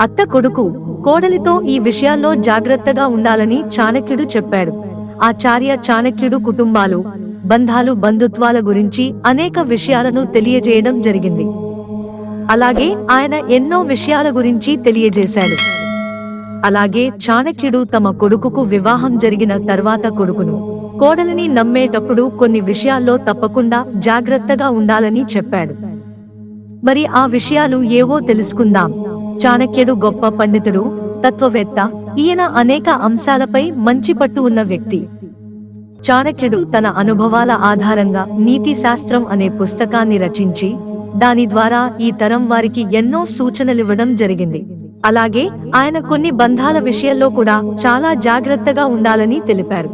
అత్త కొడుకు కోడలితో ఈ విషయాల్లో జాగ్రత్తగా ఉండాలని చాణక్యుడు చెప్పాడు. ఆచార్య చాణక్యుడు కుటుంబాలు బంధాలు బంధుత్వాల గురించి అనేక విషయాలను తెలియజేయడం జరిగింది. అలాగే ఆయన ఎన్నో విషయాల గురించి తెలియజేశాడు. అలాగే చాణక్యుడు తమ కొడుకుకు వివాహం జరిగిన తర్వాత కొడుకును కోడలిని నమ్మేటప్పుడు కొన్ని విషయాల్లో తప్పకుండా జాగ్రత్తగా ఉండాలని చెప్పాడు. మరి ఆ విషయాలు ఏవో తెలుసుకుందాం. చాణక్యుడు గొప్ప పండితుడు తత్వవేత్త ఈయన అనేక అంశాలపై మంచి పట్టు ఉన్న వ్యక్తి. చాణక్యుడు తన అనుభవాల ఆధారంగా నీతి శాస్త్రం అనే పుస్తకాన్ని రచించి దాని ద్వారా ఈ తరం వారికి ఎన్నో సూచనలివ్వడం జరిగింది. అలాగే ఆయన కొన్ని బంధాల విషయంలో కూడా చాలా జాగ్రత్తగా ఉండాలని తెలిపారు.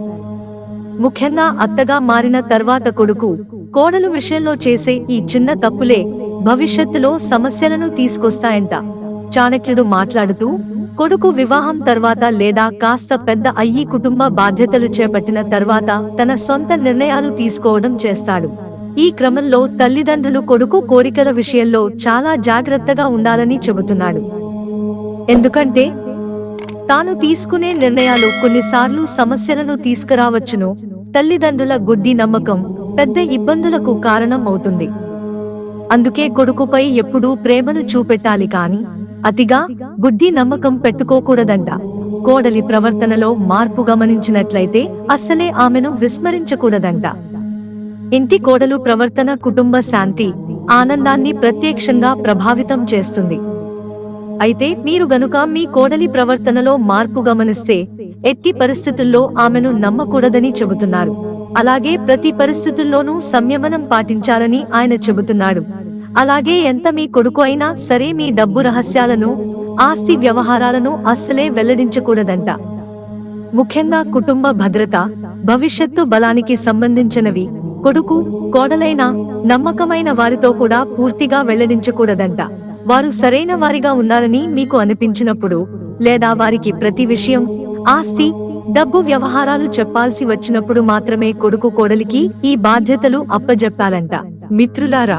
ముఖ్యంగా అత్తగా మారిన తర్వాత కొడుకు కోడలు విషయంలో చేసే ఈ చిన్న తప్పులే భవిష్యత్తులో సమస్యలను తీసుకొస్తాయంట. చాణక్యుడు మాట్లాడుతూ కొడుకు వివాహం తర్వాత లేదా కాస్త పెద్ద అయ్యి కుటుంబ బాధ్యతలు చేపట్టిన తర్వాత తన సొంత నిర్ణయాలు తీసుకోవడం చేస్తాడు. ఈ క్రమంలో తల్లిదండ్రులు కొడుకు కోరికల విషయంలో చాలా జాగ్రత్తగా ఉండాలని చెబుతున్నాడు. ఎందుకంటే తాను తీసుకునే నిర్ణయాలు కొన్నిసార్లు సమస్యలను తీసుకురావచ్చును. తల్లిదండ్రుల గుడ్డి నమ్మకం పెద్ద ఇబ్బందులకు కారణం అవుతుంది. అందుకే కొడుకుపై ఎప్పుడూ ప్రేమను చూపెట్టాలి కాని అతిగా గుడ్డి నమ్మకం పెట్టుకోకూడదంట. కోడలి ప్రవర్తనలో మార్పు గమనించినట్లయితే అస్సలే ఆమెను విస్మరించకూడదంట. ఇంటి కోడలు ప్రవర్తన కుటుంబ శాంతి ఆనందాన్ని ప్రత్యక్షంగా ప్రభావితం చేస్తుంది. అయితే మీరు గనుక మీ కోడలి ప్రవర్తనలో మార్పు గమనిస్తే ఎట్టి పరిస్థితుల్లో ఆమెను నమ్మకూడదని చెబుతున్నారు. అలాగే ప్రతి పరిస్థితుల్లోనూ సంయమనం పాటించాలని ఆయన చెబుతున్నాడు. అలాగే ఎంత మీ కొడుకు అయినా సరే మీ డబ్బు రహస్యాలను ఆస్తి వ్యవహారాలను అస్సలే వెల్లడించకూడదంట. ముఖ్యంగా కుటుంబ భద్రత భవిష్యత్తు బలానికి సంబంధించినవి కొడుకు కోడలైన నమ్మకమైన వారితో కూడా పూర్తిగా వెల్లడించకూడదంట. వారు సరైన వారిగా ఉన్నారని మీకు అనిపించినప్పుడు లేదా వారికి ప్రతి విషయం ఆస్తి డబ్బు వ్యవహారాలు చెప్పాల్సి వచ్చినప్పుడు మాత్రమే కొడుకు కోడలికి ఈ బాధ్యతలు అప్పజెప్పాలంట. మిత్రులారా